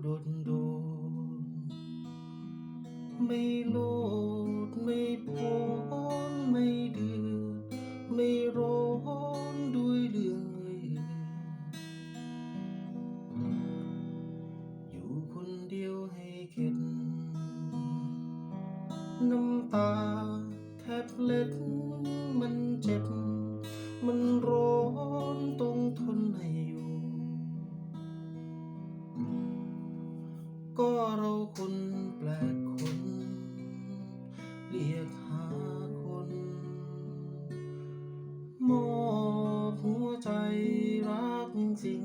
โดโดนไม่โลดไม่โพนไม่เดือดไม่ร้อนด้วยเรื่องเอ่ยอยู่คนเดียวให้เข็ดน้ำตาแทบเล็ดมันเจ็บ มันร้อนต้องทนให้อยู่ เราคนแปลกคน เรียกหาคนมอบหัวใจรักจริง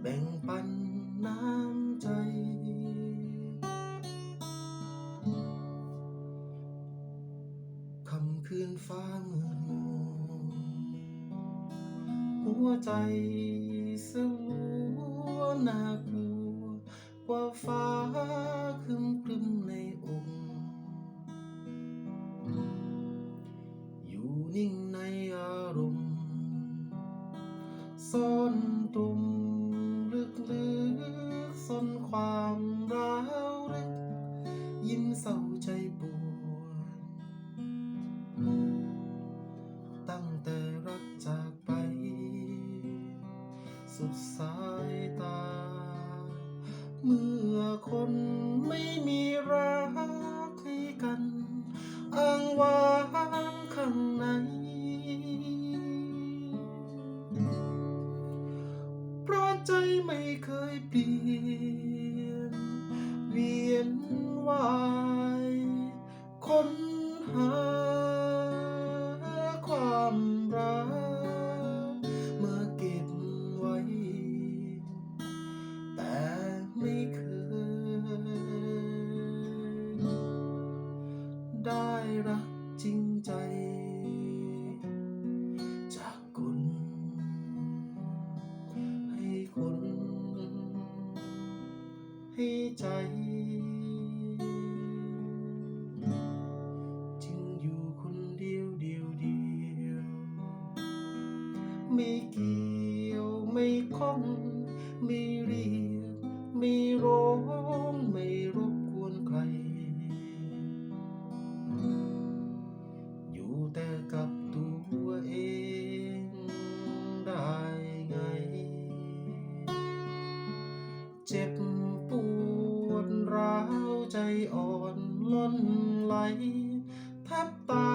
แบ่งปันน้ำใจคำคืนฟ้ามืดมัวหัวใจสลั ยิ่งในอารมณ์ซ่อนตุมลึกลึกซ่อนความร้าวรึก ยิ้มเศร้าใจปวดตั้งแต่รักจากไป สุดสายตา เมื่อคนไม่มีรักให้กัน ใจไม่เคยเปลี่ยน เวียนวายค้นหาความรักมาเก็บไว้ แต่ไม่เคย ได้รัก ให้ใจ จึงอยู่คนเดียวเดียวเดียว ไม่เกี่ยวไม่ข้อง ไม่เรียกไม่ร้องไม่รบกวนใคร อยู่แต่กับตัวเองได้ไง เจ็บ อ่อนล้นไหลแทบตา